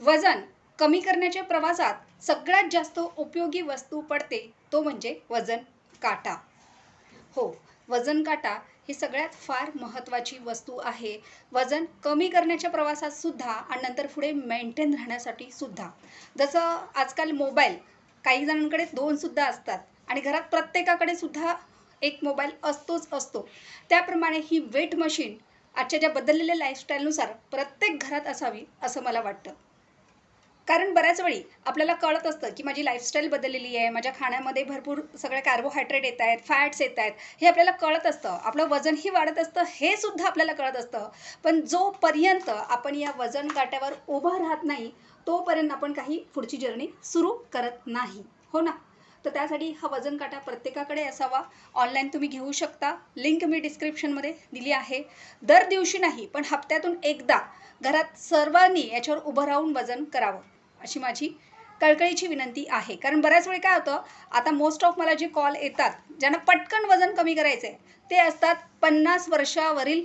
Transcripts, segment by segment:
वजन कमी करण्याच्या प्रवासात सगळ्यात जास्त उपयोगी वस्तू पडते तो म्हणजे वजन काटा. हो वजन काटा ही सगळ्यात फार महत्त्वाची वस्तू आहे. वजन कमी करण्याच्या प्रवासात सुद्धा आणि नंतर पुढे मेंटेन राहण्यासाठी सुद्धा. जसं आजकाल मोबाईल काही जणांकडे दोनसुद्धा असतात आणि घरात प्रत्येकाकडे सुद्धा एक मोबाईल असतोच असतो. त्याप्रमाणे ही वेट मशीन आजच्या ज्या बदललेल्या लाईफस्टाईलनुसार प्रत्येक घरात असावी असं मला वाटतं. कारण बऱ्याच वेळी आपल्याला कळत असतं की माझी लाईफस्टाईल बदललेली आहे माझ्या खाण्यामध्ये भरपूर सगळे कार्बोहायड्रेट येत आहेत फॅट्स येत आहेत. हे आपल्याला कळत असतं. आपलं वजनही वाढत असतं हे सुद्धा आपल्याला कळत असतं. पण जोपर्यंत आपण या वजन काट्यावर उभं राहत नाही तोपर्यंत आपण काही पुढची जर्नी सुरू करत नाही. हो ना? तर त्यासाठी हा वजन काटा प्रत्येकाकडे असावा. ऑनलाईन तुम्ही घेऊ शकता. लिंक मी डिस्क्रिप्शनमध्ये दिली आहे. दर दिवशी नाही पण हप्त्यातून एकदा घरात सर्वांनी याच्यावर उभं राहून वजन करावं. अशी माझी कळकळीची विनंती आहे. कारण बऱ्याच वेळी काय होतं आता मोस्ट ऑफ मला जे कॉल येतात ज्यांना पटकन वजन कमी करायचं आहे ते असतात पन्नास वर्षावरील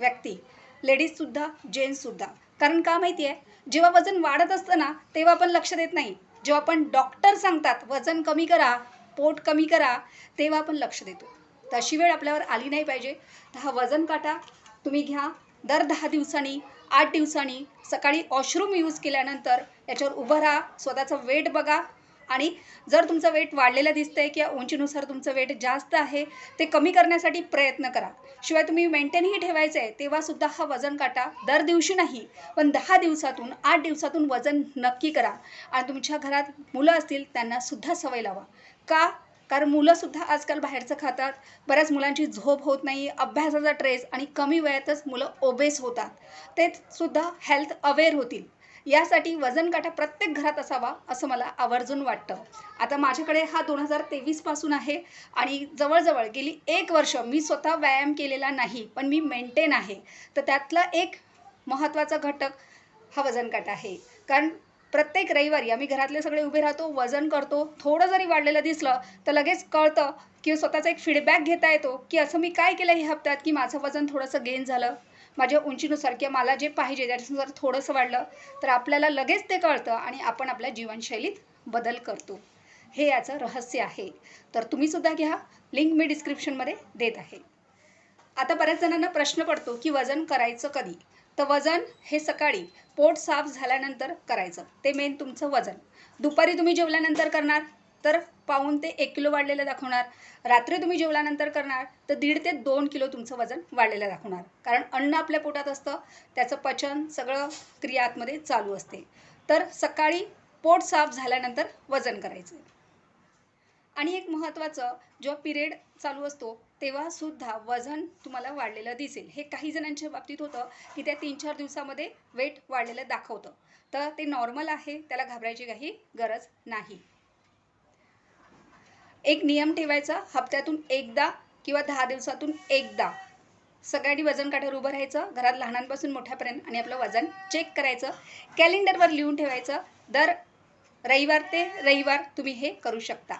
व्यक्ती. लेडीजसुद्धा जेंट्ससुद्धा कारण का माहिती आहे जेव्हा वजन वाढत असतं ना तेव्हा आपण लक्ष देत नाही. जेव्हा आपण डॉक्टर सांगतात वजन कमी करा पोट कमी करा तेव्हा आपण लक्ष देतो. तशी वेळ आपल्यावर आली नाही पाहिजे. तर हा वजन काटा तुम्ही घ्या. दर दहा दिवसांनी आठ दिवसांनी सकाळी वॉशरूम यूज केल्यानंतर याच्यावर उभं राहा स्वतःचं वेट बघा. आणि जर तुमचं वेट वाढलेलं दिसतंय किंवा उंचीनुसार तुमचं वेट जास्त आहे ते कमी करण्यासाठी प्रयत्न करा. शिवाय तुम्ही मेंटेनही ठेवायचं आहे तेव्हासुद्धा हा वजन काटा दर दिवशी नाही पण दहा दिवसातून आठ दिवसातून वजन नक्की करा. आणि तुमच्या घरात मुलं असतील त्यांनासुद्धा सवय लावा. का? कारण मुलंसुद्धा आजकाल बाहेरचं खातात. बऱ्याच मुलांची झोप होत नाही अभ्यासाचा ट्रेस आणि कमी वयातच मुलं ओबेस होतात. ते सुद्धा हेल्थ अवेअर होतील. यासाठी वजन काटा प्रत्येक घरात असावा असं मला आवर्जून वाटतं. आता माझ्याकडे हा दोन हजार तेवीसपासून आहे आणि जवळजवळ गेली एक वर्ष मी स्वतः व्यायाम केलेला नाही पण मी मेंटेन आहे. तर त्यातला एक महत्त्वाचा घटक हा वजन काटा आहे. कारण प्रत्येक रविवारी आम्ही घरातले सगळे उभे राहतो वजन करतो थोडं जरी वाढलेलं दिसलं तर लगेच कळतं की स्वतःचा एक फीडबॅक घेता येतो की असं मी काय केलं ह्या हप्त्यात की माझं वजन थोडंसं गेन झालं. माझ्या उंचीनुसार किंवा मला जे पाहिजे त्याच्यानुसार थोडंसं वाढलं तर आपल्याला लगेच ते कळतं आणि आपण आपल्या जीवनशैलीत बदल करतो. हे याचं रहस्य आहे. तर तुम्हीसुद्धा घ्या. लिंक मी डिस्क्रिप्शनमध्ये देत आहे. आता बऱ्याच जणांना प्रश्न पडतो की वजन करायचं कधी? तर वजन हे सकाळी पोट साफ झाल्यानंतर करायचं. ते मेन तुमचं वजन. दुपारी तुम्ही जेवल्यानंतर करणार तर पाऊन ते एक किलो वाढलेलं दाखवणार. रात्री तुम्ही जेवल्यानंतर करणार तर दीड ते दोन किलो तुमचं वजन वाढलेलं दाखवणार. कारण अन्न आपल्या पोटात असतं त्याचं पचन सगळं क्रिया आतमध्ये चालू असते. तर सकाळी पोट साफ झाल्यानंतर वजन करायचं. आणि एक महत्त्वाचं जेव्हा पिरियड चालू असतो तेव्हा सुद्धा वजन तुम्हाला वाढलेलं दिसेल. हे काही जणांच्या बाबतीत होतं की त्या तीन चार दिवसामध्ये वेट वाढलेलं दाखवतं. तर ते नॉर्मल आहे त्याला घाबरायची काही गरज नाही. एक नियम ठेवायचा हप्त्यातून एकदा किंवा दहा दिवसातून एकदा सगळ्यांनी वजन काठ्यावर उभं राहायचं घरात लहानांपासून मोठ्यापर्यंत आणि आपलं वजन चेक करायचं. कॅलेंडरवर लिहून ठेवायचं दर रविवार ते रविवार तुम्ही हे करू शकता.